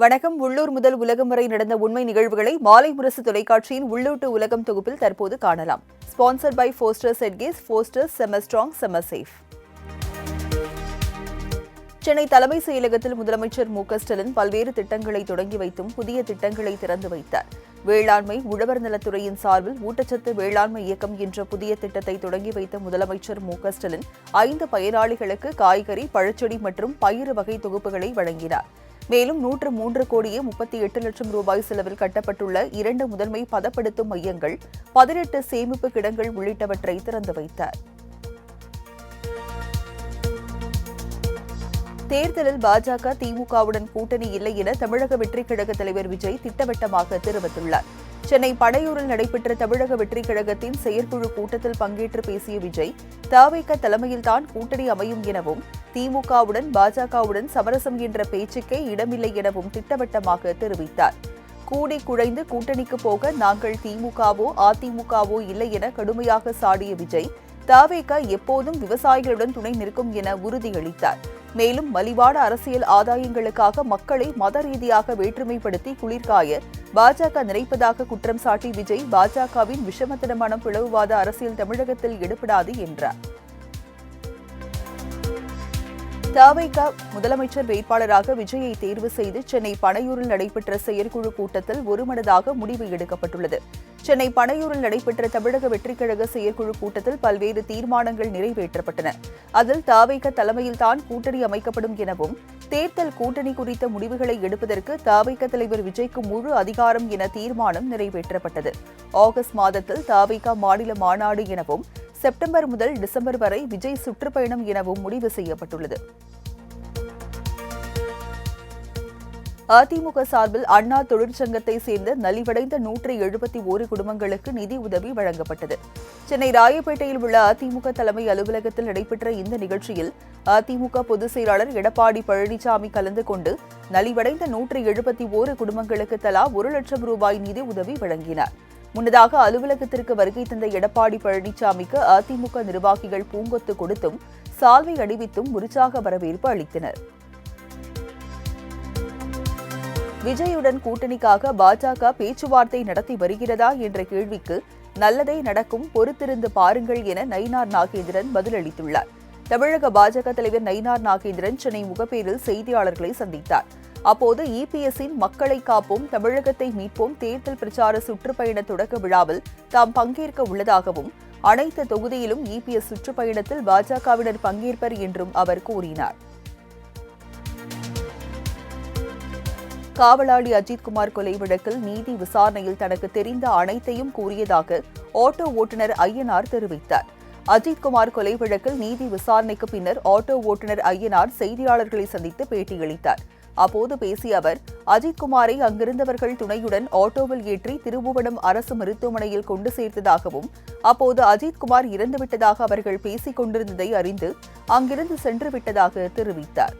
வணக்கம் உள்ளூர் முதல் உலகம் வரை நடந்த உண்மை நிகழ்வுகளை மாலை முரசு தொலைக்காட்சியின் உள்ளூட்டு உலகம் தொகுப்பில் தற்போது காணலாம். ஸ்பான்சர்ட் பை ஃபோஸ்டர் செட்கேஸ் ஃபோஸ்டர் செமஸ்ட்ராங் செமசேஃப் சென்னை தலைமைச் செயலகத்தில் முதலமைச்சர் மு ஸ்டாலின் பல்வேறு திட்டங்களை தொடங்கி வைத்தும் புதிய திட்டங்களை திறந்து வைத்தார். வேளாண்மை உழவர் நலத்துறையின் சார்பில் ஊட்டச்சத்து வேளாண்மை இயக்கம் என்ற புதிய திட்டத்தை தொடங்கி வைத்த முதலமைச்சர் மு ஸ்டாலின் ஐந்து பயனாளிகளுக்கு காய்கறி பழச்செடி மற்றும் பயிறு வகை தொகுப்புகளை வழங்கினார். மேலும் நூற்று மூன்று கோடியே முப்பத்தி எட்டு லட்சம் ரூபாய் செலவில் கட்டப்பட்டுள்ள இரண்டு முதன்மை பதப்படுத்தும் மையங்கள் பதினெட்டு சேமிப்பு கிடங்கள் உள்ளிட்டவற்றை திறந்து வைத்தார். தேர்தலில் பாஜக திமுகவுடன் கூட்டணி இல்லை என தமிழக வெற்றிக் கழக தலைவர் விஜய் திட்டவட்டமாக தெரிவித்துள்ளார். சென்னை படையூரில் நடைபெற்ற தமிழக வெற்றிக் கழகத்தின் செயற்குழு கூட்டத்தில் பங்கேற்று பேசிய விஜய் தாவேக தலைமையில்தான் கூட்டணி அமையும் எனவும் திமுகவுடன் பாஜகவுடன் சமரசம் என்ற பேச்சுக்கே இடமில்லை எனவும் திட்டவட்டமாக தெரிவித்தார். கூடி குழைந்து கூட்டணிக்கு போக நாங்கள் திமுகவோ அதிமுகவோ இல்லை என கடுமையாக சாடிய விஜய் தாவேக எப்போதும் விவசாயிகளுடன் துணை நிற்கும் என உறுதியளித்தார். மேலும் மலிவான அரசியல் ஆதாயங்களுக்காக மக்களை மத ரீதியாக வேற்றுமைப்படுத்தி குளிர்காய பாஜக நினைப்பதாக குற்றம் சாட்டி விஜய் பாஜகவின் விஷமத்தனமான பிளவுவாத அரசியல் தமிழகத்தில் எடுபடாது என்றார். தவைக முதலமைச்சர் வேட்பாளராக விஜயை தேர்வு செய்து சென்னை பனையூரில் நடைபெற்ற செயற்குழு கூட்டத்தில் ஒருமனதாக முடிவு எடுக்கப்பட்டுள்ளது. சென்னை பனையூரில் நடைபெற்ற தமிழக வெற்றிக்கழக செயற்குழு கூட்டத்தில் பல்வேறு தீர்மானங்கள் நிறைவேற்றப்பட்டன. அதில் தாவைக தலைமையில்தான் கூட்டணி அமைக்கப்படும் எனவும் தேர்தல் கூட்டணி குறித்த முடிவுகளை எடுப்பதற்கு தாவைக்க தலைவர் விஜய்க்கு முழு அதிகாரம் என தீர்மானம் நிறைவேற்றப்பட்டது. ஆகஸ்ட் மாதத்தில் தாவைக மாநில மாநாடு எனவும் செப்டம்பர் முதல் டிசம்பர் வரை விஜய் சுற்றுப்பயணம் எனவும் முடிவு செய்யப்பட்டுள்ளது. அதிமுக சார்பில் அண்ணா தொழிற்சங்கத்தை சேர்ந்த நலிவடைந்த நூற்றி எழுபத்தி ஓரு குடும்பங்களுக்கு நிதி உதவி வழங்கப்பட்டது. சென்னை ராயப்பேட்டையில் உள்ள அதிமுக தலைமை அலுவலகத்தில் நடைபெற்ற இந்த நிகழ்ச்சியில் அதிமுக பொதுச் செயலாளர் எடப்பாடி பழனிசாமி கலந்து கொண்டு நலிவடைந்த நூற்றி எழுபத்தி ஓரு குடும்பங்களுக்கு தலா ஒரு லட்சம் ரூபாய் நிதி உதவி வழங்கினார். முன்னதாக அலுவலகத்திற்கு வருகை தந்த எடப்பாடி பழனிசாமிக்கு அதிமுக நிர்வாகிகள் பூங்கொத்து கொடுத்தும் சால்வை அணிவித்தும் உற்சாக வரவேற்பு அளித்தனர். விஜயுடன் கூட்டணிக்காக பாஜக பேச்சுவார்த்தை நடத்தி வருகிறதா என்ற கேள்விக்கு நல்லதே நடக்கும் பொறுத்திருந்து பாருங்கள் என நயினார் நாகேந்திரன் பதிலளித்துள்ளார். தமிழக பாஜக தலைவர் நயினார் நாகேந்திரன் சென்னை முகப்பேரில் செய்தியாளர்களை சந்தித்தார். அப்போது இபிஎஸ்ஸின் மக்களை காப்போம் தமிழகத்தை மீட்போம் தேர்தல் பிரச்சார சுற்றுப்பயண தொடக்க விழாவில் தாம் பங்கேற்க உள்ளதாகவும் அனைத்து தொகுதியிலும் இபிஎஸ் சுற்றுப்பயணத்தில் பாஜகவினர் பங்கேற்பர் என்றும் அவர் கூறினார். காவலாளி அஜித்குமார் கொலை வழக்கில் நீதி விசாரணையில் தனக்கு தெரிந்த அனைத்தையும் கூறியதாக ஆட்டோ ஓட்டுநர் ஐயனார் தெரிவித்தார். அஜித்குமார் கொலை வழக்கில் நீதி விசாரணைக்கு பின்னர் ஆட்டோ ஓட்டுநர் ஐயனார் செய்தியாளர்களை சந்தித்து பேட்டியளித்தார். அப்போது பேசிய அவர் அஜித்குமாரை அங்கிருந்தவர்கள் துணையுடன் ஆட்டோவில் ஏற்றி திருபுவனம் அரசு மருத்துவமனையில் கொண்டு சேர்த்ததாகவும் அப்போது அஜித்குமார் இறந்துவிட்டதாக அவர்கள் பேசிக் கொண்டிருந்ததை அறிந்து அங்கிருந்து சென்று விட்டதாக தெரிவித்தார்.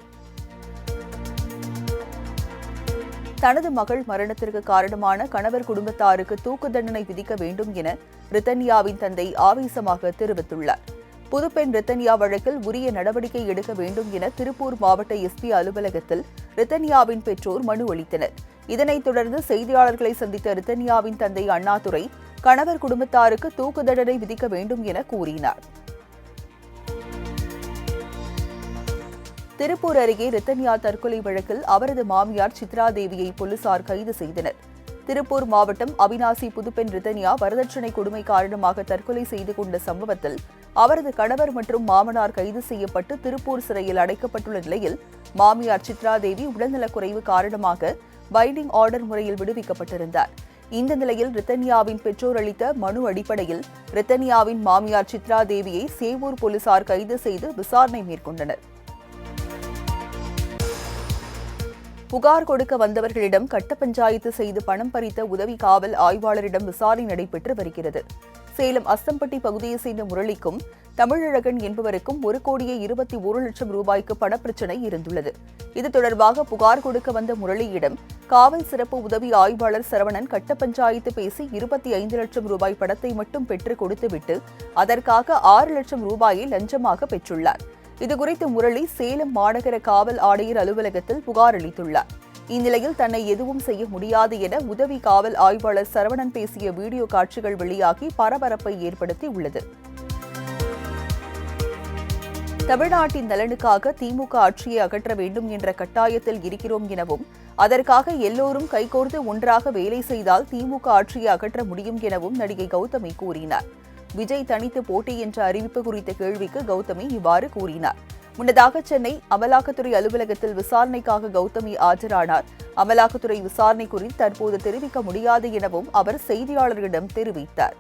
தனது மகள் மரணத்திற்கு காரணமான கணவர் குடும்பத்தாருக்கு தூக்கு தண்டனை விதிக்க வேண்டும் என ரித்தன்யாவின் தந்தை ஆவேசமாக தெரிவித்துள்ளார். புதுப்பெண் ரித்தன்யா வழக்கில் உரிய நடவடிக்கை எடுக்க வேண்டும் என திருப்பூர் மாவட்ட எஸ்பி அலுவலகத்தில் ரித்தன்யாவின் பெற்றோர் மனு அளித்தனர். இதனைத் தொடர்ந்து செய்தியாளர்களை சந்தித்த ரித்தன்யாவின் தந்தை அண்ணாதுரை கணவர் குடும்பத்தாருக்கு தூக்கு தண்டனை விதிக்க வேண்டும் என கூறினார். திருப்பூர் அருகே ரித்தன்யா தற்கொலை வழக்கில் அவரது மாமியார் சித்ரா தேவியை போலீசார் கைது செய்தனர். திருப்பூர் மாவட்டம் அவினாசி புதுப்பெண் ரிதன்யா வரதட்சணை கொடுமை காரணமாக தற்கொலை செய்து கொண்ட சம்பவத்தில் அவரது கணவர் மற்றும் மாமனார் கைது செய்யப்பட்டு திருப்பூர் சிறையில் அடைக்கப்பட்டுள்ள நிலையில் மாமியார் சித்ரா தேவி உடல்நலக்குறைவு காரணமாக பைண்டிங் ஆர்டர் முறையில் விடுவிக்கப்பட்டிருந்தார். இந்த நிலையில் ரித்தன்யாவின் பெற்றோர் அளித்த மனு அடிப்படையில் ரித்தன்யாவின் மாமியார் சித்ரா தேவியை சேவூர் போலீசார் கைது செய்து விசாரணை மேற்கொண்டனர். புகார் கொடுக்க வந்தவர்களிடம் கட்ட பஞ்சாயத்து செய்து பணம் பறித்த உதவி காவல் ஆய்வாளரிடம் விசாரணை நடைபெற்று வருகிறது. சேலம் அஸ்தம்பட்டி பகுதியைச் சேர்ந்த முரளிக்கும் தமிழழகன் என்பவருக்கும் ஒரு கோடியே இருபத்தி ஒரு லட்சம் ரூபாய்க்கு பணப்பிரச்சினை இருந்துள்ளது. இது தொடர்பாக புகார் கொடுக்க வந்த முரளியிடம் காவல் சிறப்பு உதவி ஆய்வாளர் சரவணன் கட்ட பஞ்சாயத்து பேசி இருபத்தி ஐந்து லட்சம் ரூபாய் பணத்தை மட்டும் பெற்று கொடுத்துவிட்டு அதற்காக ஆறு லட்சம் ரூபாயை லஞ்சமாக பெற்றுள்ளார். இதுகுறித்து முரளி சேலம் மாநகர காவல் ஆணையர் அலுவலகத்தில் புகார் அளித்துள்ளார். இந்நிலையில் தன்னை எதுவும் செய்ய முடியாது என உதவி காவல் ஆய்வாளர் சரவணன் பேசிய வீடியோ காட்சிகள் வெளியாகி பரபரப்பை ஏற்படுத்தி உள்ளது தமிழ்நாட்டின் நலனுக்காக திமுக ஆட்சியை அகற்ற வேண்டும் என்ற கட்டாயத்தில் இருக்கிறோம் எனவும் அதற்காக எல்லோரும் கைகோர்த்து ஒன்றாக வேலை செய்தால் திமுக ஆட்சியை அகற்ற முடியும் எனவும் நடிகை கௌதமி கூறினார். விஜய் தனித்து போட்டி என்ற அறிவிப்பு குறித்த கேள்விக்கு கௌதமி இவ்வாறு கூறினார். முன்னதாக சென்னை அமலாக்கத்துறை அலுவலகத்தில் விசாரணைக்காக கௌதமி ஆஜரானார். அமலாக்கத்துறை விசாரணை குறித்து தற்போது தெரிவிக்க முடியாது எனவும் அவர் செய்தியாளர்களிடம் தெரிவித்தார்.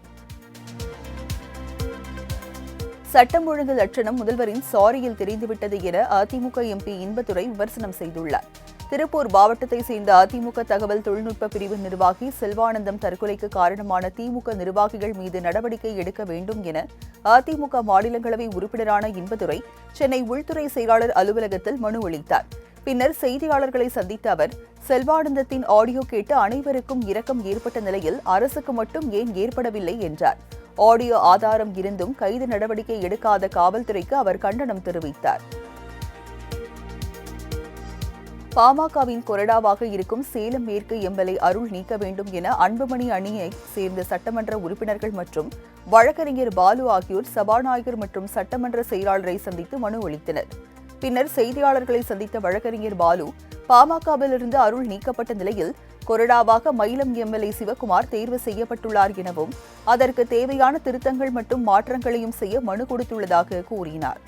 சட்டம் ஒழுங்கு லட்சணம் முதல்வரின் சாரியில் தெரிந்துவிட்டது என அதிமுக எம்பி இன்பதுரை விமர்சனம் செய்துள்ளார். திருப்பூர் மாவட்டத்தை சேர்ந்த அதிமுக தகவல் தொழில்நுட்ப பிரிவு நிர்வாகி செல்வானந்தம் தற்கொலைக்கு காரணமான திமுக நிர்வாகிகள் மீது நடவடிக்கை எடுக்க வேண்டும் என அதிமுக மாநிலங்களவை உறுப்பினரான இன்பதுரை சென்னை உள்துறை செயலாளர் அலுவலகத்தில் மனு அளித்தார். பின்னர் செய்தியாளர்களை சந்தித்த அவர் செல்வானந்தத்தின் ஆடியோ கேட்டு அனைவருக்கும் இரக்கம் ஏற்பட்ட நிலையில் அரசுக்கு மட்டும் ஏன் ஏற்படவில்லை என்றார். ஆடியோ ஆதாரம் இருந்தும் கைது நடவடிக்கை எடுக்காத காவல்துறைக்கு அவர் கண்டனம் தெரிவித்தார். பாமகவின் கொறடாவாக இருக்கும் சேலம் மேற்கு எம்எல்ஏ அருள் நீக்க வேண்டும் என அன்புமணி அணியை சேர்ந்த சட்டமன்ற உறுப்பினர்கள் மற்றும் வழக்கறிஞர் பாலு ஆகியோர் சபாநாயகர் மற்றும் சட்டமன்ற செயலாளரை சந்தித்து மனு அளித்தனர். பின்னர் செய்தியாளர்களை சந்தித்த வழக்கறிஞர் பாலு பாமகவிலிருந்து அருள் நீக்கப்பட்ட நிலையில் கொறடாவாக மயிலம் எம்எல்ஏ சிவகுமார் தேர்வு செய்யப்பட்டுள்ளார் எனவும் அதற்கு தேவையான திருத்தங்கள் மற்றும் மாற்றங்களையும் செய்ய மனு கொடுத்துள்ளதாக கூறினார்.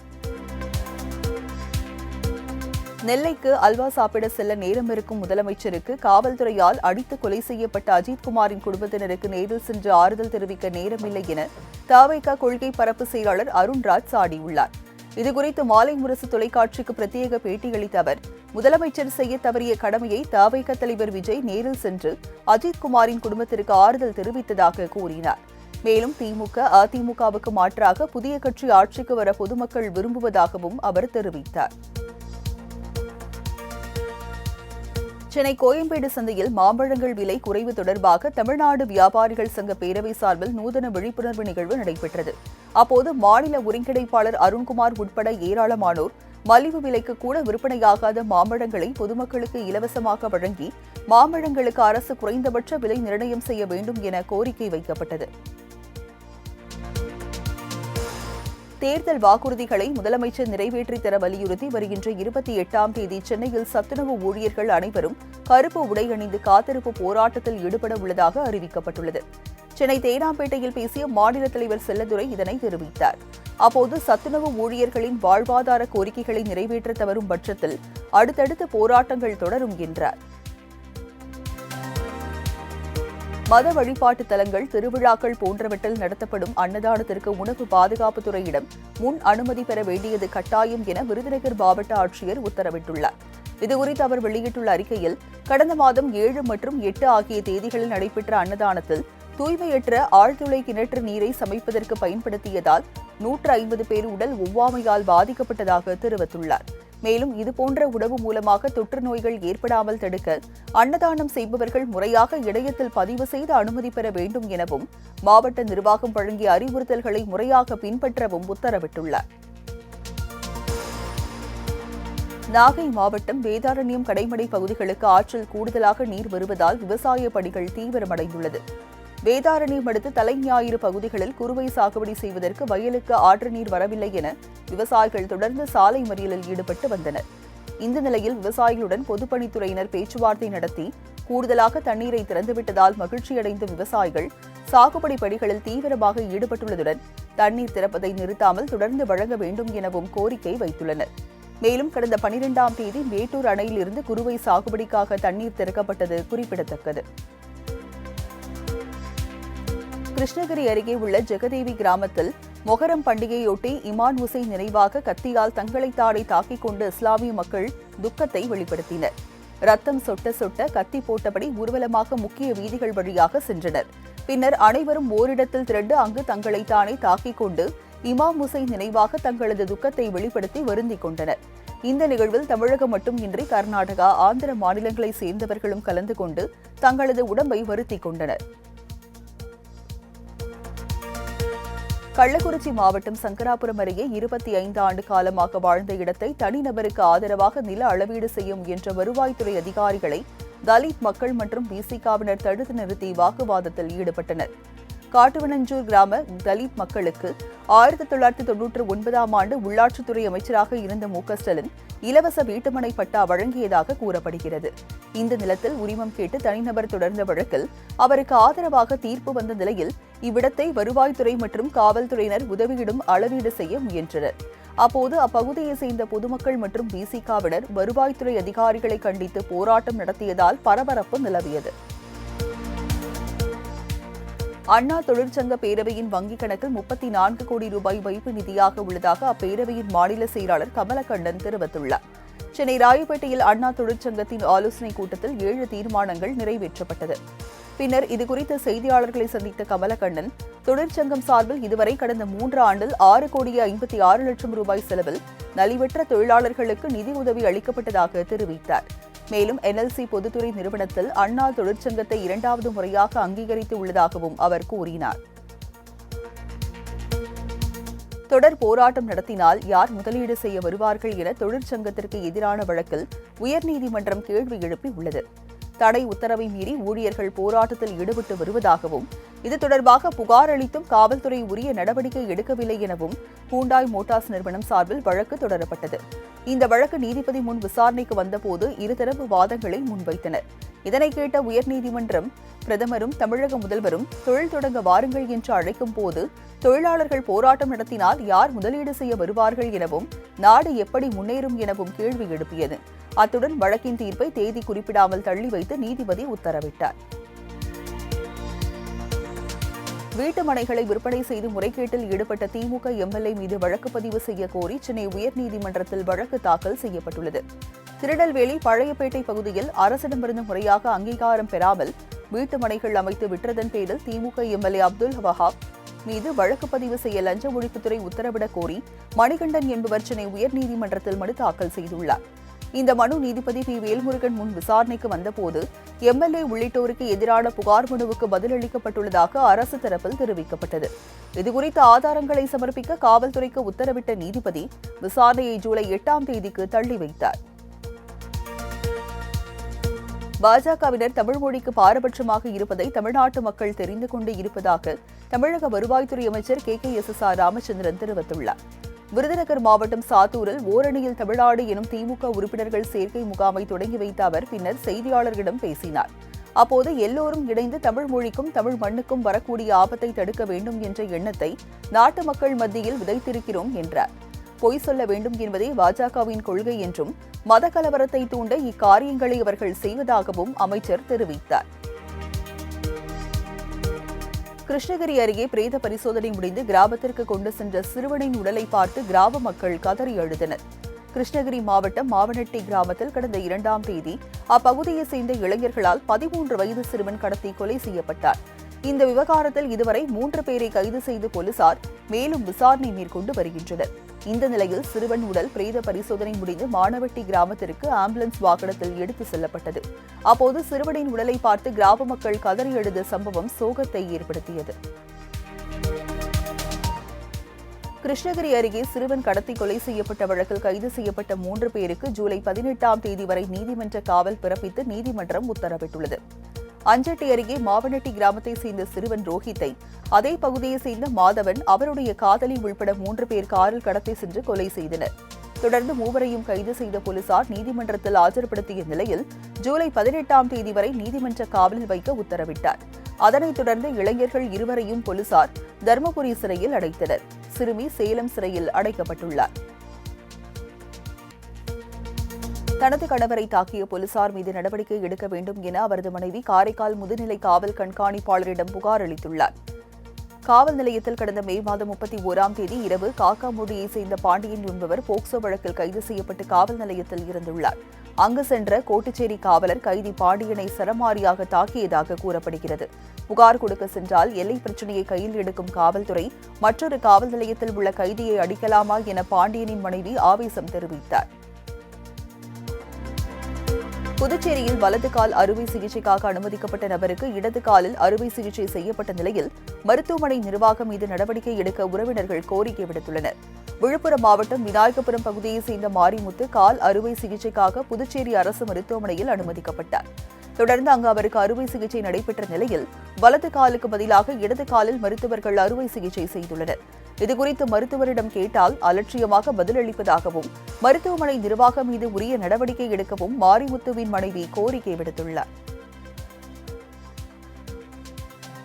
நெல்லைக்கு அல்வா சாப்பிட செல்ல நேரம் இருக்கும் முதலமைச்சருக்கு காவல்துறையால் அடித்து கொலை செய்யப்பட்ட அஜித்குமாரின் குடும்பத்தினருக்கு நேரில் சென்று ஆறுதல் தெரிவிக்க நேரமில்லை என தாவைக்கா கொள்கை பரப்பு செயலாளர் அருண்ராஜ் சாடியுள்ளார். இதுகுறித்து மாலை முரசு தொலைக்காட்சிக்கு பிரத்யேக பேட்டியளித்த அவர் முதலமைச்சர் செய்ய தவறிய கடமையை தாவைக்கா தலைவர் விஜய் நேரில் சென்று அஜித்குமாரின் குடும்பத்திற்கு ஆறுதல் தெரிவித்ததாக கூறினார். மேலும் திமுக அதிமுகவுக்கு மாற்றாக புதிய கட்சி ஆட்சிக்கு வர பொதுமக்கள் விரும்புவதாகவும் அவர் தெரிவித்தார். சென்னை கோயம்பேடு சந்தையில் மாம்பழங்கள் விலை குறைவு தொடர்பாக தமிழ்நாடு வியாபாரிகள் சங்க பேரவை சார்பில் நூதன விழிப்புணர்வு நிகழ்வு நடைபெற்றது. அப்போது மாநில ஒருங்கிணைப்பாளர் அருண்குமார் உட்பட ஏராளமானோர் மலிவு விலைக்கு கூட விற்பனையாகாத மாம்பழங்களை பொதுமக்களுக்கு இலவசமாக வழங்கி மாம்பழங்களுக்கு அரசு குறைந்தபட்ச விலை நிர்ணயம் செய்ய வேண்டும் என கோரிக்கை வைக்கப்பட்டது. தேர்தல் வாக்குறுதிகளை முதலமைச்சர் நிறைவேற்றித் தர வலியுறுத்தி வருகின்ற இருபத்தி எட்டாம் தேதி சென்னையில் சத்துணவு ஊழியர்கள் அனைவரும் கருப்பு உடை அணிந்து காத்திருப்பு போராட்டத்தில் ஈடுபட உள்ளதாக அறிவிக்கப்பட்டுள்ளது. சென்னை தேனாம்பேட்டையில் பேசிய மாநில தலைவர் செல்லதுரை இதனை தெரிவித்தார். அப்போது சத்துணவு ஊழியர்களின் வாழ்வாதார கோரிக்கைகளை நிறைவேற்ற தவறும் பட்சத்தில் அடுத்தடுத்து போராட்டங்கள் தொடரும் என்றார். மத வழிபாட்டு தலங்கள் திருவிழாக்கள் போன்றவற்றில் நடத்தப்படும் அன்னதானத்திற்கு உணவு பாதுகாப்புத்துறையிடம் முன் அனுமதி பெற வேண்டியது கட்டாயம் என விருதுநகர் மாவட்ட ஆட்சியர் உத்தரவிட்டுள்ளார். இதுகுறித்து அவர் வெளியிட்டுள்ள அறிக்கையில் கடந்த மாதம் ஏழு மற்றும் எட்டு ஆகிய தேதிகளில் நடைபெற்ற அன்னதானத்தில் தூய்மையற்ற ஆழ்துளை கிணற்று நீரை சமைப்பதற்கு பயன்படுத்தியதால் நூற்று ஐம்பது பேர் உடல் ஒவ்வாமையால் பாதிக்கப்பட்டதாக தெரிவித்துள்ளார். மேலும் இதுபோன்ற உணவு மூலமாக தொற்று நோய்கள் ஏற்படாமல் தடுக்க அன்னதானம் செய்பவர்கள் முறையாக இணையத்தில் பதிவு செய்து அனுமதி பெற வேண்டும் எனவும் மாவட்ட நிர்வாகம் வழங்கிய அறிவுறுத்தல்களை முறையாக பின்பற்றவும் உத்தரவிட்டுள்ளார். நாகை மாவட்டம் வேதாரண்யம் கடைமடை பகுதிகளுக்கு ஆற்றில் கூடுதலாக நீர் வருவதால் விவசாய பணிகள் தீவிரமடைந்துள்ளது. வேதாரண்யம் அடுத்து தலைஞாயிறு பகுதிகளில் குறுவை சாகுபடி செய்வதற்கு வயலுக்கு ஆற்று நீர் வரவில்லை என விவசாயிகள் தொடர்ந்து சாலை மறியலில் ஈடுபட்டு வந்தனர். இந்த நிலையில் விவசாயிகளுடன் பொதுப்பணித்துறையினர் பேச்சுவார்த்தை நடத்தி கூடுதலாக தண்ணீரை திறந்துவிட்டதால் மகிழ்ச்சியடைந்த விவசாயிகள் சாகுபடி பணிகளில் தீவிரமாக ஈடுபட்டுள்ளதுடன் தண்ணீர் திறப்பதை நிறுத்தாமல் தொடர்ந்து வழங்க வேண்டும் எனவும் கோரிக்கை வைத்துள்ளனர். மேலும் கடந்த பனிரெண்டாம் தேதி மேட்டூர் அணையிலிருந்து குறுவை சாகுபடிக்காக தண்ணீர் திறக்கப்பட்டது குறிப்பிடத்தக்கது. கிருஷ்ணகிரி அருகே உள்ள ஜெகதேவி கிராமத்தில் மொஹரம் பண்டிகையொட்டி இமான் உசை நினைவாக கத்தியால் தங்களை தாடை தாக்கிக் கொண்டு இஸ்லாமிய மக்கள் துக்கத்தை வெளிப்படுத்தினர். ரத்தம் சொட்ட சொட்ட கத்தி போட்டபடி ஊர்வலமாக முக்கிய வீதிகள் வழியாக சென்றனர். பின்னர் அனைவரும் ஓரிடத்தில் திரண்டு அங்கு தங்களை தானே தாக்கிக் கொண்டு இமாம் உசைன் நினைவாக தங்களது துக்கத்தை வெளிப்படுத்தி வருந்திக் கொண்டனர். இந்த நிகழ்வில் தமிழகம் மட்டுமின்றி கர்நாடகா ஆந்திர மாநிலங்களைச் சேர்ந்தவர்களும் கலந்து கொண்டு தங்களது உடம்பை வருத்திக் கொண்டனர். கள்ளக்குறிச்சி மாவட்டம் சங்கராபுரம் அருகே இருபத்தி ஐந்து ஆண்டு காலமாக வாழ்ந்த இடத்தை தனிநபருக்கு ஆதரவாக நில அளவீடு செய்யும் என்ற வருவாய்த்துறை அதிகாரிகளை தலித் மக்கள் மற்றும் பிசிகாவினர் தடுத்து நிறுத்தி வாக்குவாதத்தில் ஈடுபட்டனர். காட்டுவனஞ்சூர் கிராம தலித் மக்களுக்கு ஆயிரத்தி தொள்ளாயிரத்தி தொன்னூற்று ஒன்பதாம் ஆண்டு உள்ளாட்சித்துறை அமைச்சராக இருந்த மு ஸ்டாலின் இலவச வீட்டுமனை பட்டா வழங்கியதாக கூறப்படுகிறது. இந்த நிலத்தில் உரிமம் கேட்டு தனிநபர் தொடர்ந்த வழக்கில் அவருக்கு ஆதரவாக தீர்ப்பு வந்த நிலையில் இவ்விடத்தை வருவாய்த்துறை மற்றும் காவல்துறையினர் உதவியிடும் அளவீடு செய்ய முயன்றனர். அப்போது அப்பகுதியை சேர்ந்த பொதுமக்கள் மற்றும் பிசிகாவினர் வருவாய்த்துறை அதிகாரிகளை கண்டித்து போராட்டம் நடத்தியதால் பரபரப்பு நிலவியது. அண்ணா தொழிற்சங்க பேரவையின் வங்கிக் கணக்கில் முப்பத்தி நான்கு கோடி ரூபாய் வைப்பு நிதியாக உள்ளதாக அப்பேரவையின் மாநில செயலாளர் கமலக்கண்ணன் தெரிவித்துள்ளார். சென்னை ராயப்பேட்டையில் அண்ணா தொழிற்சங்கத்தின் ஆலோசனைக் கூட்டத்தில் ஏழு தீர்மானங்கள் நிறைவேற்றப்பட்டது. பின்னர் இதுகுறித்து செய்தியாளர்களை சந்தித்த கமலக்கண்ணன் தொழிற்சங்கம் சார்பில் இதுவரை கடந்த மூன்று ஆண்டில் ஆறு கோடியே ஐம்பத்தி ஆறு லட்சம் ரூபாய் செலவில் நலிவற்ற தொழிலாளர்களுக்கு நிதி உதவி அளிக்கப்பட்டதாக தெரிவித்தார். மேலும் என்எல்சி பொதுத்துறை நிறுவனத்தில் அண்ணா தொழிற்சங்கத்தை இரண்டாவது முறையாக அங்கீகரித்து உள்ளதாகவும் அவர் கூறினார். தொடர் போராட்டம் நடத்தினால் யார் முதலீடு செய்ய வருவார்கள் என தொழிற்சங்கத்திற்கு எதிரான வழக்கில் உயர்நீதிமன்றம் கேள்வி எழுப்பி உள்ளது. தடை உத்தரவை மீறி ஊழியர்கள் போராட்டத்தில் ஈடுபட்டு வருவதாகவும் இது தொடர்பாக புகார் அளித்தும் காவல்துறை உரிய நடவடிக்கை எடுக்கவில்லை எனவும் ஹூண்டாய் மோட்டார்ஸ் நிறுவனம் சார்பில் வழக்கு தொடரப்பட்டது. இந்த வழக்கு நீதிபதி முன் விசாரணைக்கு வந்தபோது இருதரப்பு வாதங்களை முன்வைத்தனர். இதனை கேட்ட உயர்நீதிமன்றம் பிரதமரும் தமிழக முதல்வரும் தொழில் தொடங்க வாருங்கள் என்று அழைக்கும் போது தொழிலாளர்கள் போராட்டம் நடத்தினால் யார் முதலீடு செய்ய வருவார்கள் எனவும் நாடு எப்படி முன்னேறும் எனவும் கேள்வி எழுப்பியது. அத்துடன் வழக்கின் தீர்ப்பை தேதி குறிப்பிடாமல் தள்ளி வைத்து நீதிபதி உத்தரவிட்டார். வீட்டு மனைகளை விற்பனை செய்து முறைகேட்டில் ஈடுபட்ட திமுக எம்எல்ஏ மீது வழக்கு பதிவு செய்ய கோரி சென்னை உயர்நீதிமன்றத்தில் வழக்கு தாக்கல் செய்யப்பட்டுள்ளது. திருநெல்வேலி பழையப்பேட்டை பகுதியில் அரசிடமிருந்து முறையாக அங்கீகாரம் பெறாமல் வீட்டு மனைகள் அமைத்து விற்றதன் பேரில் திமுக எம்எல்ஏ அப்துல் வஹாப் மீது வழக்கு பதிவு செய்ய லஞ்ச ஒழிப்புத்துறை உத்தரவிடக் கோரி மணிகண்டன் என்பவர் சென்னை உயர்நீதிமன்றத்தில் மனு தாக்கல் செய்துள்ளார். இந்த மனு நீதிபதி பி. வேல்முருகன் முன் விசாரணைக்கு வந்தபோது எம்எல்ஏ உள்ளிட்டோருக்கு எதிரான புகார் மனுவுக்கு பதிலளிக்கப்பட்டுள்ளதாக அரசு தரப்பில் தெரிவிக்கப்பட்டது. இதுகுறித்த ஆதாரங்களை சமர்ப்பிக்க காவல்துறைக்கு உத்தரவிட்ட நீதிபதி விசாரணையை ஜூலை எட்டாம் தேதிக்கு தள்ளி வைத்தார். பாஜகவினர் தமிழ் மொழிக்கு பாரபட்சமாக இருப்பதை தமிழ்நாட்டு மக்கள் தெரிந்து கொண்டு இருப்பதாக தமிழக வருவாய்த்துறை அமைச்சர் K K S S R Ramachandran தெரிவித்துள்ளார். விருதுநகர் மாவட்டம் சாத்தூரில் ஓரணியில் தமிழ்நாடு எனும் திமுக உறுப்பினர்கள் சேர்க்கை முகாமை தொடங்கி வைத்த அவர் பின்னர் செய்தியாளர்களிடம் பேசினார். அப்போது எல்லோரும் இணைந்து தமிழ் மொழிக்கும் தமிழ் மண்ணுக்கும் வரக்கூடிய ஆபத்தை தடுக்க வேண்டும் என்ற எண்ணத்தை நாட்டு மக்கள் மத்தியில் விதைத்திருக்கிறோம் என்றார். பொய் சொல்ல வேண்டும் என்பதே பாஜகவின் கொள்கை என்றும் மத கலவரத்தை தூண்ட இக்காரியங்களை அவர்கள் செய்வதாகவும் அமைச்சர் தெரிவித்தார். கிருஷ்ணகிரி அருகே பிரேத பரிசோதனை முடிந்து கிராமத்திற்கு கொண்டு சென்ற சிறுவனின் உடலை பார்த்து கிராம மக்கள் கதறி அழுதனர். கிருஷ்ணகிரி மாவட்டம் மாவனட்டி கிராமத்தில் கடந்த இரண்டாம் தேதி அப்பகுதியைச் சேர்ந்த இளைஞர்களால் பதிமூன்று வயது சிறுவன் கடத்தி கொலை செய்யப்பட்டார். இந்த விவகாரத்தில் இதுவரை மூன்று பேரை கைது செய்து போலீசார் மேலும் விசாரணை மேற்கொண்டு வருகின்றனர். இந்த நிலையில் சிறுவன் உடல் பிரேத பரிசோதனை முடிந்து மானவட்டி கிராமத்திற்கு ஆம்புலன்ஸ் வாகனத்தில் எடுத்து செல்லப்பட்டது. அப்போது சிறுவனின் உடலை பார்த்து கிராம மக்கள் கதறி எழுத சம்பவம் சோகத்தை ஏற்படுத்தியது. கிருஷ்ணகிரி அருகே சிறுவன் கடத்தி கொலை செய்யப்பட்ட வழக்கில் கைது செய்யப்பட்ட மூன்று பேருக்கு ஜூலை பதினெட்டாம் தேதி வரை நீதிமன்ற காவல் பிறப்பித்து நீதிமன்றம் உத்தரவிட்டுள்ளது. அஞ்சட்டி அருகே மாவனட்டி கிராமத்தை சேர்ந்த சிறுவன் ரோஹித்தை. அதே பகுதியை சேர்ந்த மாதவன் அவருடைய காதலி உள்பட மூன்று பேர் காரில் கடத்தி சென்று கொலை செய்தனர். தொடர்ந்து மூவரையும் கைது செய்த போலீசார் நீதிமன்றத்தில் ஆஜர்படுத்திய நிலையில் ஜூலை பதினெட்டாம் தேதி வரை நீதிமன்ற காவலில் வைக்க உத்தரவிட்டார். அதனைத் தொடர்ந்து இளைஞர்கள் இருவரையும் போலீசார் தருமபுரி சிறையில் அடைத்தனர். சிறுமி சேலம் சிறையில் அடைக்கப்பட்டுள்ளார். தனது கணவரை தாக்கிய போலீசார் மீது நடவடிக்கை எடுக்க வேண்டும் என அவரது மனைவி காரைக்கால் முதுநிலை காவல் கண்காணிப்பாளரிடம் புகார் அளித்துள்ளார். காவல் நிலையத்தில் கடந்த மே மாதம் முப்பத்தி ஓராம் தேதி இரவு காக்காமூடியை சேர்ந்த பாண்டியன் என்பவர் போக்சோ வழக்கில் கைது செய்யப்பட்டு காவல் நிலையத்தில் இருந்துள்ளார். அங்கு சென்ற கோட்டுச்சேரி காவலர் கைதி பாண்டியனை சரமாரியாக தாக்கியதாக கூறப்படுகிறது. புகார் கொடுக்க சென்றால் எல்லை பிரச்சனையை கையில் எடுக்கும் காவல்துறை மற்றொரு காவல் நிலையத்தில் உள்ள கைதியை அடிக்கலாமா என பாண்டியனின் மனைவி ஆவேசம் தெரிவித்தார். புதுச்சேரியில் வலது கால் அறுவை சிகிச்சைக்காக அனுமதிக்கப்பட்ட நபருக்கு இடது காலில் அறுவை சிகிச்சை செய்யப்பட்ட நிலையில் மருத்துவமனை நிர்வாகம் மீது நடவடிக்கை எடுக்க உறவினர்கள் கோரிக்கை விடுத்துள்ளனர். விழுப்புரம் மாவட்டம் விநாயகபுரம் பகுதியைச் சேர்ந்த மாரிமுத்து கால் அறுவை சிகிச்சைக்காக புதுச்சேரி அரசு மருத்துவமனையில் அனுமதிக்கப்பட்டார். தொடர்ந்து அங்கு அவருக்கு அறுவை சிகிச்சை நடைபெற்ற நிலையில் வலது காலுக்கு பதிலாக இடது காலில் மருத்துவர்கள் அறுவை சிகிச்சை செய்துள்ளனர். இதுகுறித்து மருத்துவரிடம் கேட்டால் அலட்சியமாக பதிலளிப்பதாகவும் மருத்துவமனை நிர்வாகம் மீது உரிய நடவடிக்கை எடுக்கவும் மாரிமுத்துவின் மனைவி கோரிக்கை விடுத்துள்ளார்.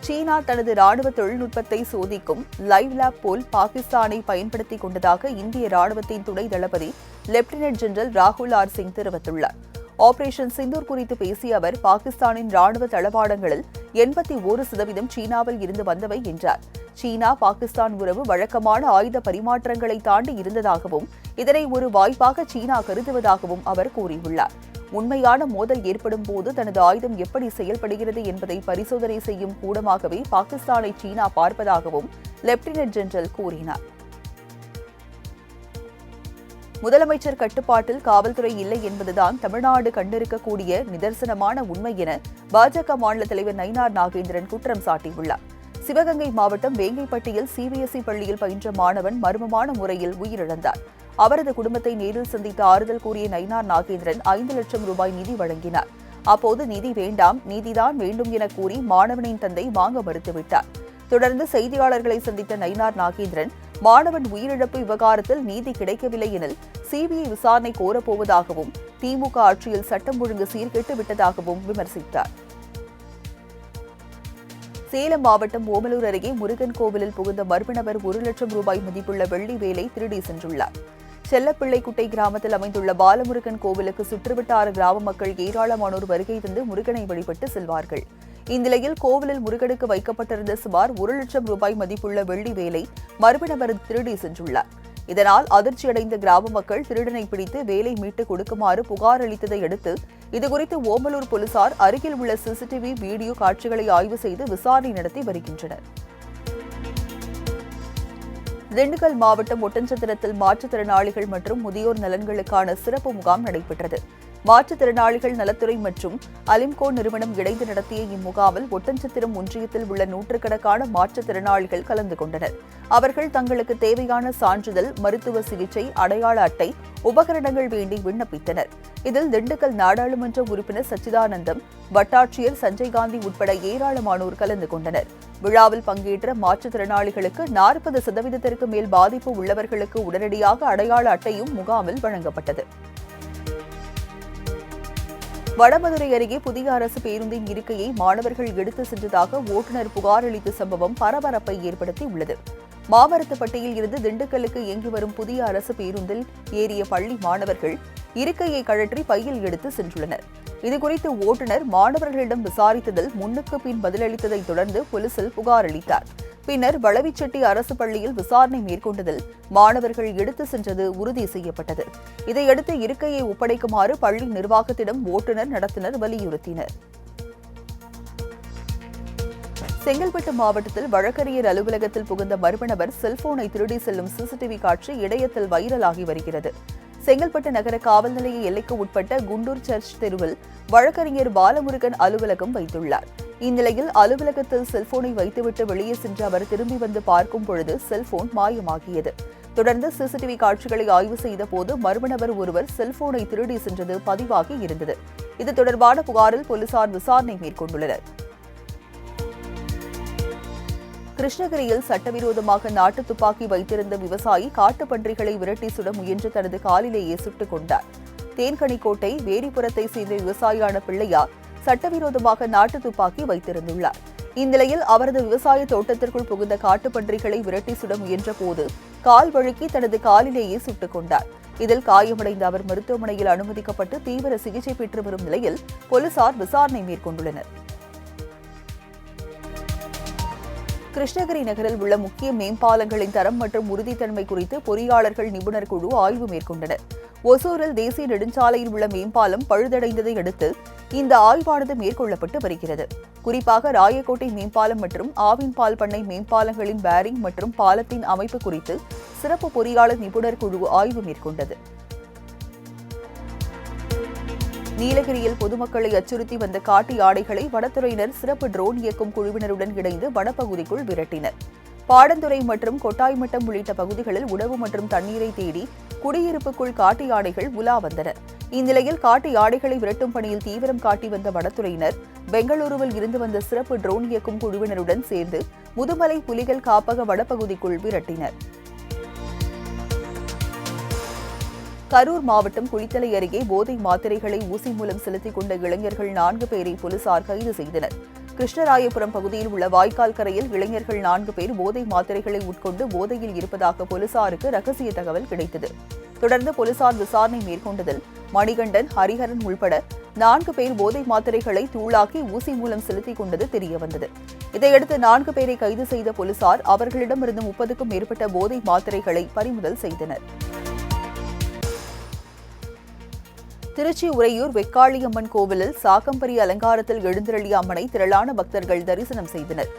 சீனா தனது ராணுவ தொழில்நுட்பத்தை சோதிக்கும் லைவ் லேப் போல் பாகிஸ்தானை பயன்படுத்திக் கொண்டதாக இந்திய ராணுவத்தின் துணை தளபதி லெப்டினன்ட் ஜெனரல் ராகுல் ஆர் சிங் தெரிவித்துள்ளார். ஆபரேஷன் சிந்தூர் குறித்து பேசிய அவர் பாகிஸ்தானின் ராணுவ தளவாடங்களில் எண்பத்தி ஒரு சதவீதம் சீனாவில் இருந்து வந்தவை என்றார். சீனா பாகிஸ்தான் உறவு வழக்கமான ஆயுத பரிமாற்றங்களை தாண்டி இருந்ததாகவும் இதனை ஒரு வாய்ப்பாக சீனா கருதுவதாகவும் அவர் கூறியுள்ளார். உண்மையான மோதல் ஏற்படும் போது தனது ஆயுதம் எப்படி செயல்படுகிறது என்பதை பரிசோதனை செய்யும் கூடமாகவே பாகிஸ்தானை சீனா பார்ப்பதாகவும் லெப்டினன்ட் ஜெனரல் கூறினார். முதலமைச்சர் கட்டுப்பாட்டில் காவல்துறை இல்லை என்பதுதான் தமிழ்நாடு கண்டிருக்கக்கூடிய நிதர்சனமான உண்மை என பாஜக மாநில தலைவர் நயினார் நாகேந்திரன் குற்றம் சாட்டியுள்ளார். சிவகங்கை மாவட்டம் வேங்கைப்பட்டியில் சிபிஎஸ்இ பள்ளியில் பயின்ற மாணவன் மர்மமான முறையில் உயிரிழந்தார். அவரது குடும்பத்தை நேரில் சந்தித்து ஆறுதல் கூறிய நயினார் நாகேந்திரன் ஐந்து லட்சம் ரூபாய் நிதி வழங்கினார். அப்போது நிதி வேண்டாம் நிதிதான் வேண்டும் என கூறி மாணவனின் தந்தை வாங்க மறுத்துவிட்டார். தொடர்ந்து செய்தியாளர்களை சந்தித்த நயினார் நாகேந்திரன் மாணவன் உயிரிழப்பு விவகாரத்தில் நீதி கிடைக்கவில்லை எனில் சிபிஐ விசாரணை கோரப்போவதாகவும் திமுக ஆட்சியில் சட்டம் ஒழுங்கு சீர்கெட்டு விட்டதாகவும் விமர்சித்தார். சேலம் மாவட்டம் ஓமலூர் அருகே முருகன் கோவிலில் புகுந்த மர்ம நபர் ஒரு லட்சம் ரூபாய் மதிப்புள்ள வெள்ளி வேலை திருடி சென்றுள்ளார். செல்லப்பிள்ளைக்குட்டை கிராமத்தில் அமைந்துள்ள பாலமுருகன் கோவிலுக்கு சுற்றுவட்டார கிராம மக்கள் ஏராளமானோர் வருகை தந்து முருகனை வழிபட்டு செல்வார்கள். இந்நிலையில் கோவிலில் முருகனுக்கு வைக்கப்பட்டிருந்த சுமார் ஒரு லட்சம் ரூபாய் மதிப்புள்ள வெள்ளி வேலை மர்ம நபர் திருடி சென்றுள்ளார். இதனால் அதிர்ச்சியடைந்த கிராம மக்கள் திருடனை பிடித்து வேலை மீட்டு கொடுக்குமாறு புகார் அளித்ததை அடுத்து இதுகுறித்து ஓமலூர் போலீசார் அருகில் உள்ள சிசிடிவி வீடியோ காட்சிகளை ஆய்வு செய்து விசாரணை நடத்தி வருகின்றனர். திண்டுக்கல் மாவட்டம் ஒட்டன்சத்திரத்தில் மாற்றுத்திறனாளிகள் மற்றும் முதியோர் நலன்களுக்கான சிறப்பு முகாம் நடைபெற்றது. மாற்றுத்திறனாளிகள் நலத்துறை மற்றும் அலிம்கோ நிறுவனம் இணைந்து நடத்திய இம்முகாமில் ஒட்டஞ்சத்திரம் ஒன்றியத்தில் உள்ள நூற்றுக்கணக்கான மாற்றுத்திறனாளிகள் கலந்து கொண்டனர். அவர்கள் தங்களுக்கு தேவையான சான்றிதழ் மருத்துவ சிகிச்சை அடையாள அட்டை உபகரணங்கள் வேண்டி விண்ணப்பித்தனர். இதில் திண்டுக்கல் நாடாளுமன்ற உறுப்பினர் சச்சிதானந்தம் வட்டாட்சியர் சஞ்சய் காந்தி உட்பட ஏராளமானோர் கலந்து கொண்டனர். விழாவில் பங்கேற்ற மாற்றுத்திறனாளிகளுக்கு நாற்பது சதவீதத்திற்கு மேல் பாதிப்பு உள்ளவர்களுக்கு உடனடியாக அடையாள அட்டையும் முகாமில் வழங்கப்பட்டது. வடமதுரை அருகே புதிய அரசு பேருந்தின் இருக்கையை மாணவர்கள் எடுத்து சென்றதாக ஓட்டுநர் புகார் அளித்த சம்பவம் பரபரப்பை ஏற்படுத்தியுள்ளது. மாமரத்துப்பட்டியில் இருந்து திண்டுக்கல்லுக்கு இயங்கி வரும் புதிய அரசு பேருந்தில் ஏறிய பள்ளி மாணவர்கள் இருக்கையை கழற்றி பையில் எடுத்து சென்றுள்ளனர். இதுகுறித்து ஓட்டுநர் மாணவர்களிடம் விசாரித்ததில் முன்னுக்கு பின் பதிலளித்ததை தொடர்ந்து போலீசில் புகார் அளித்தார். பின்னர் வளவிச்செட்டி அரசு பள்ளியில் விசாரணை மேற்கொண்டதில் மாணவர்கள் எடுத்து சென்றது உறுதி செய்யப்பட்டது. இதையடுத்து இருக்கையை ஒப்படைக்குமாறு பள்ளி நிர்வாகத்திடம் ஓட்டுநர் நடத்தினர் வலியுறுத்தினர். செங்கல்பட்டு மாவட்டத்தில் வழக்கறிஞர் அலுவலகத்தில் புகுந்த மர்ம நபர் செல்போனை திருடி செல்லும் சிசிடிவி காட்சி இணையத்தில் வைரலாகி வருகிறது. செங்கல்பட்டு நகர காவல் நிலைய எல்லைக்கு உட்பட்ட குண்டூர் சர்ச் தெருவில் வழக்கறிஞர் பாலமுருகன் அலுவலகம் வைத்துள்ளார். இந்நிலையில் அலுவலகத்தில் செல்போனை வைத்துவிட்டு வெளியே சென்று அவர் திரும்பி வந்து பார்க்கும் பொழுது செல்போன் மாயமாகியது. தொடர்ந்து சிசிடிவி காட்சிகளை ஆய்வு செய்த போது மர்ம நபர் ஒருவர் செல்போனை திருடி சென்றது பதிவாகி இருந்தது. இது தொடர்பான புகாரில் போலீசார் விசாரணை மேற்கொண்டுள்ளனர். கிருஷ்ணகிரியில் சட்டவிரோதமாக நாட்டு துப்பாக்கி வைத்திருந்த விவசாயி காட்டுப்பன்றிகளை விரட்டி சுட முயன்று தனது காலிலேயே சுட்டுக் கொண்டார். தேன்கனிக்கோட்டை வேரிபுரத்தை சேர்ந்த விவசாயியான பிள்ளையார் சட்டவிரோதமாக நாட்டு துப்பாக்கி வைத்திருந்துள்ளார். இந்நிலையில் அவரது விவசாய தோட்டத்திற்குள் புகுந்த காட்டுப்பன்றிகளை விரட்டி சுட முயன்ற போது கால் வழுக்கி தனது காலிலேயே சுட்டுக் கொண்டார். இதில் காயமடைந்த அவர் மருத்துவமனையில் அனுமதிக்கப்பட்டு தீவிர சிகிச்சை பெற்று வரும் நிலையில் போலீசார் விசாரணை மேற்கொண்டுள்ளனர். கிருஷ்ணகிரி நகரில் உள்ள முக்கிய மேம்பாலங்களின் தரம் மற்றும் உறுதித்தன்மை குறித்து பொறியாளர்கள் நிபுணர் குழு ஆய்வு மேற்கொண்டனர். ஒசூரில் தேசிய நெடுஞ்சாலையில் உள்ள மேம்பாலம் பழுதடைந்ததை அடுத்து இந்த ஆய்வானது மேற்கொள்ளப்பட்டு வருகிறது. குறிப்பாக ராயக்கோட்டை மேம்பாலம் மற்றும் ஆவின்பால் பண்ணை மேம்பாலங்களின் பேரிங் மற்றும் பாலத்தின் அமைப்பு குறித்து சிறப்பு பொறியாளர் நிபுணர் குழு ஆய்வு மேற்கொண்டது. நீலகிரியில் பொதுமக்களை அச்சுறுத்தி வந்த காட்டு யானைகளை வனத்துறையினர் சிறப்பு ட்ரோன் இயக்கும் குழுவினருடன் இணைந்து வனப்பகுதிக்குள் விரட்டினர். பாடந்துறை மற்றும் கொட்டாய்மட்டம் உள்ளிட்ட பகுதிகளில் உணவு மற்றும் தண்ணீரை தேடி குடியிருப்புக்குள் காட்டு யானைகள் உலா வந்தன. இந்நிலையில் காட்டு யானைகளை விரட்டும் பணியில் தீவிரம் காட்டி வந்த வனத்துறையினர் பெங்களூருவில் இருந்து வந்த சிறப்பு ட்ரோன் இயக்கும் குழுவினருடன் சேர்ந்து முதுமலை புலிகள் காப்பக வனப்பகுதிக்குள் விரட்டினர். கரூர் மாவட்டம் குளித்தலை அருகே போதை மாத்திரைகளை ஊசி மூலம் செலுத்திக் கொண்ட இளைஞர்கள் நான்கு பேரை போலீசார் கைது செய்தனர். கிருஷ்ணராயபுரம் பகுதியில் உள்ள வாய்க்கால் கரையில் இளைஞர்கள் நான்கு பேர் போதை மாத்திரைகளை உட்கொண்டு போதையில் இருப்பதாக போலீசாருக்கு ரகசிய தகவல் கிடைத்தது. தொடர்ந்து போலீசார் விசாரணை மேற்கொண்டதில் மணிகண்டன் ஹரிஹரன் உள்பட நான்கு பேர் போதை மாத்திரைகளை தூளாக்கி ஊசி மூலம் செலுத்திக் கொண்டது தெரியவந்தது. இதையடுத்து நான்கு பேரை கைது செய்த போலீசார் அவர்களிடமிருந்து முப்பதுக்கும் மேற்பட்ட போதை மாத்திரைகளை பறிமுதல் செய்தனர். திருச்சி உறையூர் வெக்காளியம்மன் கோவிலில் சாகம்பரி அலங்காரத்தில் எழுந்தருளிய அம்மனை திரளான பக்தர்கள் தரிசனம் செய்தனர்.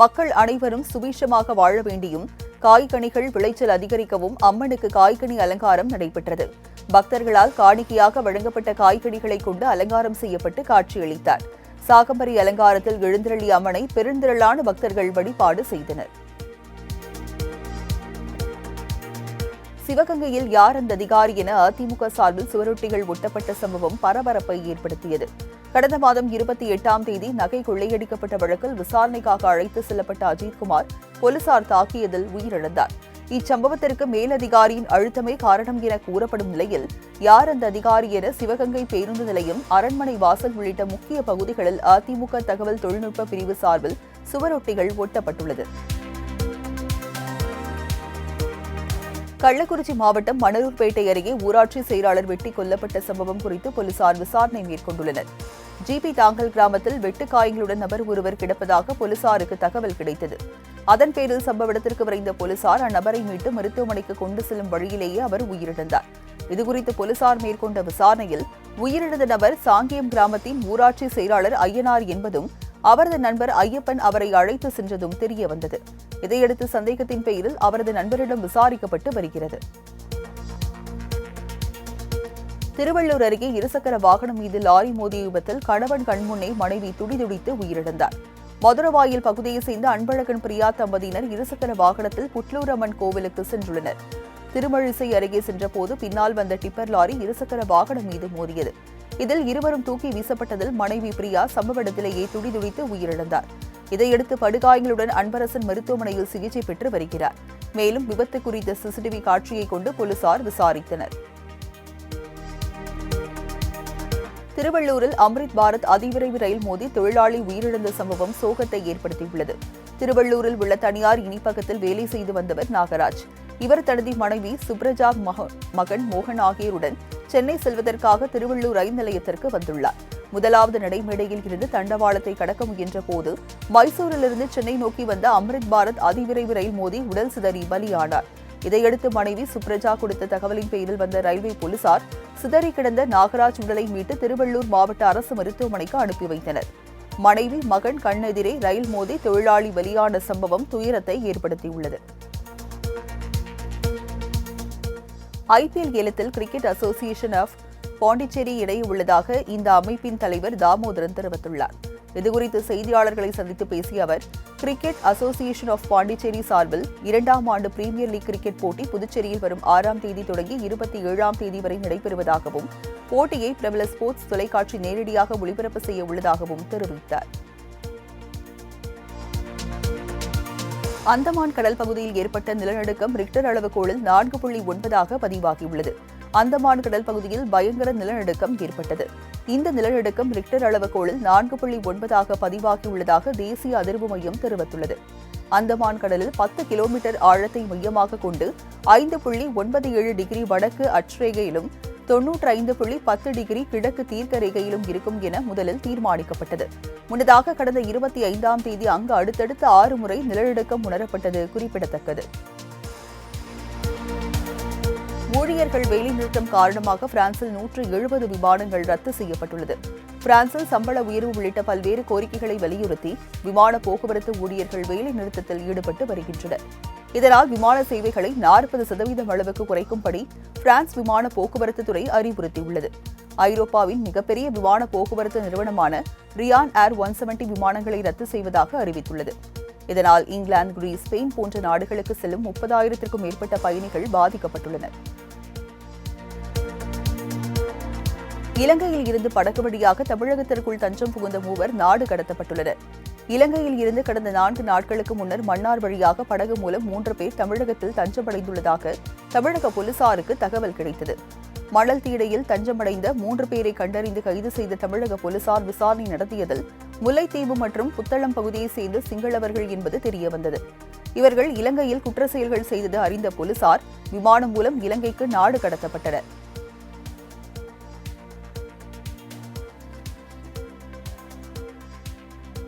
மக்கள் அனைவரும் சுபீஷமாக வாழ வேண்டியும் காய்கனிகள் விளைச்சல் அதிகரிக்கவும் அம்மனுக்கு காய்கனி அலங்காரம் நடைபெற்றது. பக்தர்களால் காணிக்கையாக வழங்கப்பட்ட காய்கனிகளை கொண்டு அலங்காரம் செய்யப்பட்டு காட்சியளித்தார். சாகம்பரி அலங்காரத்தில் எழுந்திரளிய அம்மனை பெருந்திரளான பக்தர்கள் வழிபாடு செய்தனர். சிவகங்கையில் யார் அந்த அதிகாரி என அதிமுக சார்பில் சுவரொட்டிகள் ஒட்டப்பட்ட சம்பவம் பரபரப்பை ஏற்படுத்தியது. கடந்த மாதம் இருபத்தி எட்டாம் தேதி நகை கொள்ளையடிக்கப்பட்ட வழக்கில் விசாரணைக்காக அழைத்து செல்லப்பட்ட அஜித்குமார் போலீசார் தாக்கியதில் உயிரிழந்தார். இச்சம்பவத்திற்கு மேலதிகாரியின் அழுத்தமே காரணம் என கூறப்படும் நிலையில் யார் அந்த அதிகாரி என சிவகங்கை பேருந்து நிலையம் அரண்மனை வாசல் உள்ளிட்ட முக்கிய பகுதிகளில் அதிமுக தகவல் தொழில்நுட்ப பிரிவு சார்பில் சுவரொட்டிகள் ஒட்டப்பட்டுள்ளது. கள்ளக்குறிச்சி மாவட்டம் மணலூர்பேட்டை அருகே ஊராட்சி செயலாளர் வெட்டி கொல்லப்பட்ட சம்பவம் குறித்து போலீசார் விசாரணை மேற்கொண்டுள்ளனர். ஜிபி தாங்கல் கிராமத்தில் வெட்டுக்காயங்களுடன் நபர் ஒருவர் கிடப்பதாக போலீசாருக்கு தகவல் கிடைத்தது. அதன் பேரில் சம்பவ இடத்திற்கு விரைந்த போலீசார் அந்நபரை மீட்டு மருத்துவமனைக்கு கொண்டு செல்லும் வழியிலேயே அவர் உயிரிழந்தார். இதுகுறித்து போலீசார் மேற்கொண்ட விசாரணையில் உயிரிழந்த நபர் சாங்கியம் கிராமத்தின் ஊராட்சி செயலாளர் ஐயனார் என்பதும் அவரது நண்பர் ஐயப்பன் அவரை அழைத்து சென்றதும் தெரிய வந்தது. இதையடுத்து சந்தேகத்தின் பெயரில் அவரது நண்பரிடம் விசாரிக்கப்பட்டு வருகிறது. திருவள்ளூர் அருகே இருசக்கர வாகனம் மீது லாரி மோதிய விபத்தில் கணவன் கண்முன்னே மனைவி துடிதுடித்து உயிரிழந்தார். மதுரவாயில் பகுதியை சேர்ந்த அன்பழகன் பிரியா தம்பதியினர் இருசக்கர வாகனத்தில் புட்லூரம்மன் கோவிலுக்கு சென்றுள்ளனர். திருமழிசை அருகே சென்றபோது பின்னால் வந்த டிப்பர் லாரி இருசக்கர வாகனம் மீது மோதியது. இதில் இருவரும் தூக்கி வீசப்பட்டதில் மனைவி பிரியா சம்பவ இடத்திலேயே துடிதுடித்து உயிரிழந்தார். இதையடுத்து படுகாயங்களுடன் அன்பரசன் மருத்துவமனையில் சிகிச்சை பெற்று வருகிறார். மேலும் விபத்து குறித்த சிசிடிவி காட்சியை கொண்டு போலீசார் விசாரித்தனர். திருவள்ளூரில் அம்ரித் பாரத் அதிவிரைவு ரயில் மோதி தொழிலாளி உயிரிழந்த சம்பவம் சோகத்தை ஏற்படுத்தியுள்ளது. திருவள்ளூரில் உள்ள தனியார் இனிப்பகத்தில் வேலை செய்து வந்தவர் நாகராஜ். இவர் தனது மனைவி சுப்ரஜா மகன் மோகன் ஆகியோருடன் சென்னை செல்வதற்காக திருவள்ளூர் ரயில் நிலையத்திற்கு வந்துள்ளார். முதலாவது நடைமேடையில் இருந்து தண்டவாளத்தை கடக்க முயன்ற போது மைசூரிலிருந்து சென்னை நோக்கி வந்த அம்ரித் பாரத் அதிவிரைவு ரயில் மோதி உடல் சிதறி பலியானார். இதையடுத்து மனைவி சுப்ரஜா கொடுத்த தகவலின் பேரில் வந்த ரயில்வே போலீசார் சிதறி கிடந்த நாகராஜ் உடலை மீட்டு திருவள்ளூர் மாவட்ட அரசு மருத்துவமனைக்கு அனுப்பி வைத்தனர். மனைவி மகன் கண்ணெதிரே ரயில் மோதி தொழிலாளி வெளியான சம்பவம் துயரத்தை ஏற்படுத்தியுள்ளது. ஐபிஎல் ஏலத்தில் கிரிக்கெட் அசோசியேஷன் ஆஃப் பாண்டிச்சேரி இடையே உள்ளதாக இந்த அமைப்பின் தலைவர் தாமோதரன் தெரிவித்துள்ளார். இதுகுறித்து செய்தியாளர்களை சந்தித்து பேசிய அவர் கிரிக்கெட் அசோசியேஷன் ஆஃப் பாண்டிச்சேரி சார்பில் இரண்டாம் ஆண்டு பிரீமியர் லீக் கிரிக்கெட் போட்டி புதுச்சேரியில் வரும் ஆறாம் தேதி தொடங்கி இருபத்தி ஏழாம் தேதி வரை நடைபெறுவதாகவும் போட்டியை பிரபல ஸ்போர்ட்ஸ் தொலைக்காட்சி நேரடியாக ஒளிபரப்பு செய்ய உள்ளதாகவும் தெரிவித்தார். அந்தமான் கடல் பகுதியில் ஏற்பட்ட நிலநடுக்கம் ரிக்டர் அளவுகோலில் நான்கு புள்ளி ஒன்பதாக பதிவாகியுள்ளது. அந்தமான் கடல் பகுதியில் பயங்கர நிலநடுக்கம் ஏற்பட்டது. இந்த நிலநடுக்கம் ரிக்டர் அளவுகோலில் நான்கு புள்ளி ஒன்பதாக பதிவாகியுள்ளதாக தேசிய அதிர்வு மையம் தெரிவித்துள்ளது. அந்தமான் கடலில் பத்து கிலோமீட்டர் ஆழத்தை மையமாக கொண்டு ஐந்து புள்ளி ஒன்பது ஏழு டிகிரி வடக்கு அட்ரேகையிலும் தொன்னூற்றி ஐந்து புள்ளி பத்து டிகிரி கிழக்கு தீர்க்க ரேகையிலும் இருக்கும் என முதலில் தீர்மானிக்கப்பட்டது. முன்னதாக கடந்த இருபத்தி ஐந்தாம் தேதி அங்கு அடுத்தடுத்து ஆறு முறை நிலநடுக்கம் உணரப்பட்டது குறிப்பிடத்தக்கது. ஊழியர்கள் வேலைநிறுத்தம் காரணமாக பிரான்சில் நூற்று எழுபது விமானங்கள் ரத்து செய்யப்பட்டுள்ளது. பிரான்சில் சம்பள உயர்வு உள்ளிட்ட பல்வேறு கோரிக்கைகளை வலியுறுத்தி விமான போக்குவரத்து ஊழியர்கள் வேலைநிறுத்தத்தில் ஈடுபட்டு வருகின்றனர். இதனால் விமான சேவைகளை நாற்பது சதவீதம் அளவுக்கு குறைக்கும்படி பிரான்ஸ் விமான போக்குவரத்து துறை அறிவுறுத்தியுள்ளது. ஐரோப்பாவின் மிகப்பெரிய விமான போக்குவரத்து நிறுவனமான ரியான் ஏர் ஒன் செவன்டி விமானங்களை ரத்து செய்வதாக அறிவித்துள்ளது. இதனால் இங்கிலாந்து கிரீஸ் ஸ்பெயின் போன்ற நாடுகளுக்கு செல்லும் முப்பதாயிரத்திற்கும் மேற்பட்ட பயணிகள் பாதிக்கப்பட்டுள்ளனர். இலங்கையில் இருந்து படகு வழியாக தமிழகத்திற்குள் தஞ்சம் புகுந்த மூவர் நாடு கடத்தப்பட்டுள்ளனர். இலங்கையில் இருந்து கடந்த நான்கு நாட்களுக்கு முன்னர் மன்னார் வழியாக படகு மூலம் மூன்று பேர் தமிழகத்தில் தஞ்சமடைந்துள்ளதாக தமிழக போலீசாருக்கு தகவல் கிடைத்தது. மணல் தீடையில் தஞ்சமடைந்த மூன்று பேரை கண்டறிந்து கைது செய்த தமிழக போலீசார் விசாரணை நடத்தியதில் முல்லைத்தீவு மற்றும் புத்தளம் பகுதியைச் சேர்ந்த சிங்களவர்கள் என்பது தெரியவந்தது. இவர்கள் இலங்கையில் குற்ற செயல்கள் செய்தது அறிந்த போலீசார் விமானம் மூலம் இலங்கைக்கு நாடு கடத்தப்பட்டனர்.